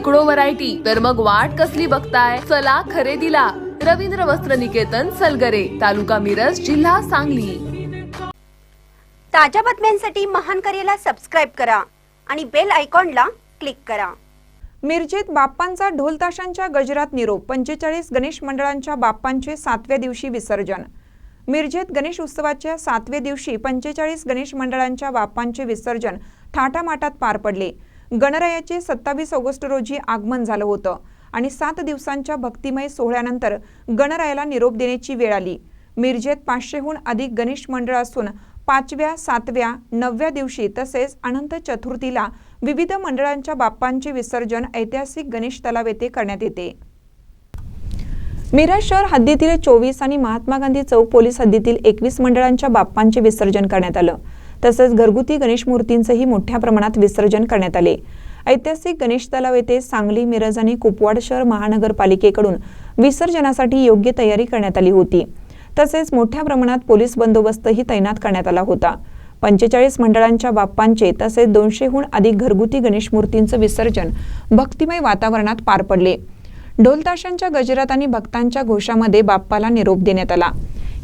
शेकडो व्हरायटी तर मग वाट कसली बघताय? चला खरेदीला. रवींद्र वस्त्र निकेतन सलगरे तालुका मिरज जिल्हा सांगली. ताज्या बातम्यांसाठी महान करेला सबस्क्राईब करा आणि बेल आयकॉनला क्लिक करा. मिरजेत बाप्पांचा ढोल ताशांच्या गजरात निरोप पंचेचाळीस गणेश मंडळांच्या बाप्पांचे सातव्या दिवशी विसर्जन. मिरजेत गणेश उत्सवाच्या सातव्या दिवशी पंचेचाळीस गणेश मंडळांच्या बाप्पांचे विसर्जन थाटामाटात पार पडले. गणरायाचे सत्तावीस ऑगस्ट रोजी आगमन झालं होतं आणि सात दिवसांच्या भक्तिमय सोहळ्यानंतर गणरायाला निरोप देण्याची वेळ आली. मिरजेत पाचशेहून अधिक गणेश मंडळ असून पाचव्या सातव्या नवव्या दिवशी तसेच अनंत चतुर्थीला विविध मंडळांच्या बाप्पांचे विसर्जन ऐतिहासिक गणेश तलाव येथे करण्यात येते. मिरज शहर हद्दीतील चोवीस आणि महात्मा गांधी चौक पोलीस हद्दीतील एकवीस मंडळांच्या बाप्पांचे विसर्जन करण्यात आलं. तसंच घरगुती गणेश मूर्तींचंही मोठ्या प्रमाणात विसर्जन करण्यात आले. ऐतिहासिक गणेश तलाव येथे सांगली मिरज आणि कुपवाड शहर महानगरपालिकेकडून विसर्जनासाठी योग्य तयारी करण्यात आली होती. तसेच मोठ्या प्रमाणात पोलीस बंदोबस्तही तैनात करण्यात आला होता. पंचेचाळीस मंडळांच्या बाप्पांचे तसेच दोनशेहून अधिक घरगुती गणेश मूर्तींचं विसर्जन भक्तिमय वातावरणात पार पडले. ढोलताशांच्या गजरात आणि भक्तांच्या घोषामध्ये बाप्पाला निरोप देण्यात आला.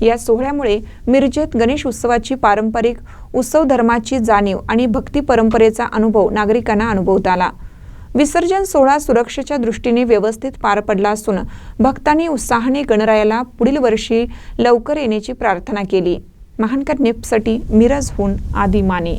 या सोहळ्यामुळे मिरजेत गणेश उत्सवाची पारंपरिक उत्सव धर्माची जाणीव आणि भक्ती परंपरेचा अनुभव नागरिकांना अनुभवता आला. विसर्जन सोहळा सुरक्षेच्या दृष्टीने व्यवस्थित पार पडला असून भक्तांनी उत्साहाने गणरायाला पुढील वर्षी लवकर येण्याची प्रार्थना केली. महानकर नेपसाठी मिरजहून आदि माने